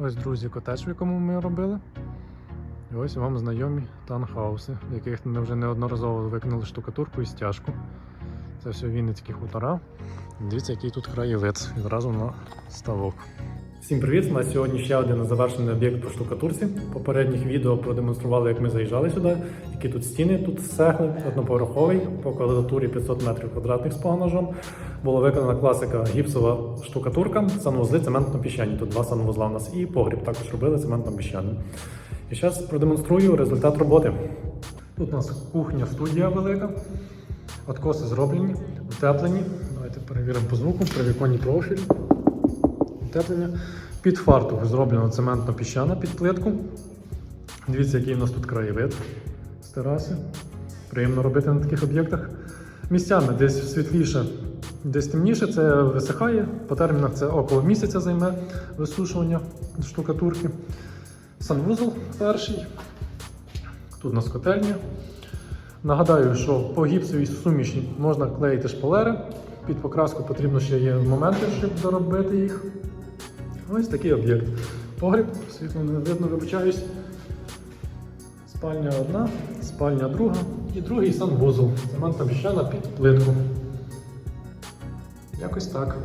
Ось, друзі, котедж, в якому ми робили. І ось вам знайомі танхауси, в яких ми вже неодноразово виконали штукатурку і стяжку. Це все Вінницькі хутора. Дивіться, який тут краєвид відразу на ставок. Всім привіт! У нас сьогодні ще один завершений об'єкт по штукатурці. Попередніх відео продемонстрували, як ми заїжджали сюди, які тут стіни, тут цегли, одноповерховий, по квадратурі 500 метрів квадратних з погонажом. Була виконана класика гіпсова штукатурка, санвузли цементно-піщані. Тут два санвузла у нас і погріб також робили цементно-піщаним. І зараз продемонструю результат роботи. Тут у нас кухня, студія велика. Откоси зроблені, утеплені. Давайте перевіримо по звуку, привіконні профіль. Утеплення. Під фартух зроблено цементно-піщана під плитку. Дивіться, який у нас тут краєвид з тераси. Приємно робити на таких об'єктах. Місцями десь світліше, десь темніше, це висихає. По термінах це около місяця займе висушування штукатурки. Санвузол перший. Тут у нас котельня. Нагадаю, що по гіпсовій суміші можна клеїти шпалери. Під покраску потрібно ще є моменти, щоб доробити їх. Ось такий об'єкт. Погріб, світло не видно, вибачаюсь. Спальня одна, спальня друга і другий санвузол. Цементна піщана під плитку. Якось так.